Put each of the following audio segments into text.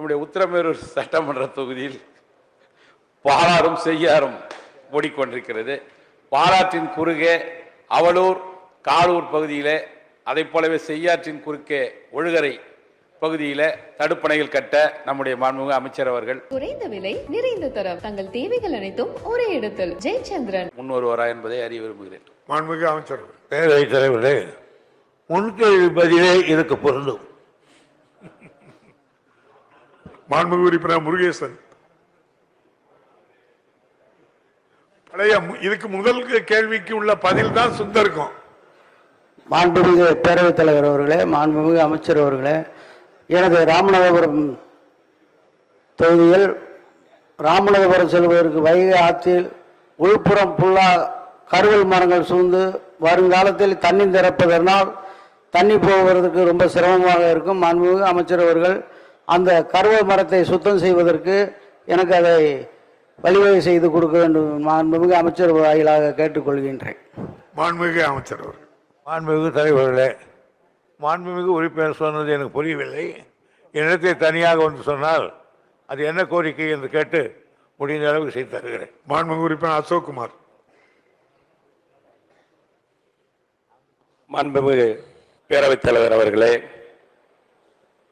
நம்முடைய உத்திரமேரூர் சட்டமன்ற தொகுதியில் பாலாறும் செய்யாறும் ஓடிக்கொண்டிருக்கிறது. பாலாற்றின் குறுகே அவலூர் காலூர் பகுதியிலே அதைப் போலவே செய்யாற்றின் குறுக்கே ஒழுகரை பகுதியில தடுப்பணைகள் கட்ட நம்முடைய மாண்புமிகு அமைச்சர் அவர்கள். குறைந்த விலை நிறைந்த தரம் தங்கள் தேவைகள் அனைத்தும் ஒரே இடத்தில். ஜெயச்சந்திரன். முன் வருவாரா என்பதை அறிய விரும்புகிறேன். மாண்புமிகு அமைச்சர் பேரவைத் தலைவர்களே முன்கேள்வி பதிலே இதுக்கு பொருந்தும். மாண்புமிகு உறுப்பினர் முருகேசன். பழைய மு- இதுக்கு முதல் கேள்விக்கு உள்ள பதில் தான் சுந்தருக்கும். மாண்புமிகு பேரவைத் தலைவர் அவர்களே மாண்புமிகு அமைச்சர் அவர்களே எனது ராமநாதபுரம் தொகுதியில் ராமநாதபுரம் செல்வதற்கு வைகை ஆற்றில் உள்புறம் புல்லா கருவல் மரங்கள் சூழ்ந்து வருங்காலத்தில் தண்ணி திறப்பதனால் தண்ணி போவதற்கு ரொம்ப சிரமமாக இருக்கும். மாண்புமிகு அமைச்சர் அவர்கள் அந்த கருவல் மரத்தை சுத்தம் செய்வதற்கு எனக்கு அதை வழிவகை செய்து கொடுக்க வேண்டும். மாண்புமிகு அமைச்சர் வாயிலாக கேட்டுக்கொள்கின்றேன். மாண்புமிகு அமைச்சர் அவர்கள். மாண்புமிகு தலைவர்களே மாண்புமிகு உறுப்பினர் சொன்னது எனக்கு புரியவில்லை. என்னிடத்தை தனியாக வந்து சொன்னால் அது என்ன கோரிக்கை என்று கேட்டு முடிந்த அளவுக்கு செய்து தருகிறேன். மாண்புமிகு உறுப்பினர் அசோக்குமார். மாண்புமிகு பேரவைத் தலைவர் அவர்களே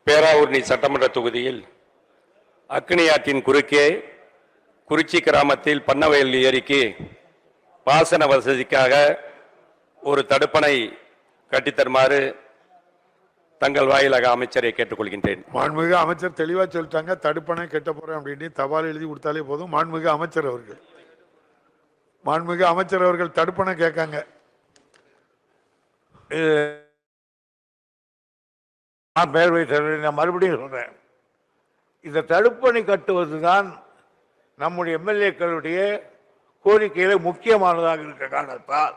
பேராவூர்ணி சட்டமன்ற தொகுதியில் அக்னி ஆற்றின் குறுக்கே குறிச்சி கிராமத்தில் பண்ணவயல் ஏரிக்கு பாசன வசதிக்காக ஒரு தடுப்பணை கட்டித்தருமாறு தங்கள் வாயிலாக அமைச்சரை கேட்டுக்கொள்கின்றேன். மாண்புமிகு அமைச்சர் தெளிவாக சொல்லிட்டாங்க தடுப்பணை கெட்ட போறேன் அப்படின்னு தபால் எழுதி கொடுத்தாலே போதும். மாண்புமிகு அமைச்சர் அவர்கள். மாண்புமிகு அமைச்சர் அவர்கள் தடுப்பணை கேட்காங்க. நான் பேரவை தலைவர் நான் மறுபடியும் சொல்கிறேன் இந்த தடுப்பணை கட்டுவது தான் நம்முடைய எம்எல்ஏக்களுடைய கோரிக்கையில் முக்கியமானதாக இருக்க காரணத்தால்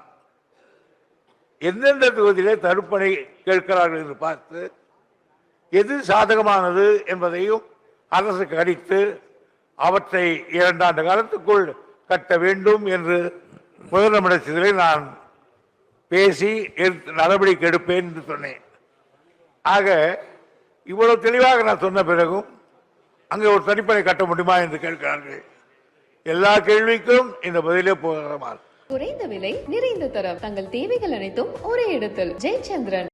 எந்தெந்த தொகுதியிலே தடுப்பணை கேட்கிறார்கள் என்று பார்த்து எது சாதகமானது என்பதையும் அரசு கணித்து அவற்றை இரண்டாண்டு காலத்துக்குள் கட்ட வேண்டும் என்று முதலமைச்சரில் நான் பேசி எடுத்து நடவடிக்கை எடுப்பேன் என்று சொன்னேன். ஆக இவ்வளவு தெளிவாக நான் சொன்ன பிறகும் அங்கே ஒரு தனிப்படை கட்ட முடியுமா என்று கேட்கிறார்கள். எல்லா கேள்விக்கும் இந்த பதிலே போகிறமா குறைந்த விலை நிறைந்த தரம். தங்கள் தேவைகள் அனைத்தும் ஒரே இடத்தில். ஜெயச்சந்திரன்.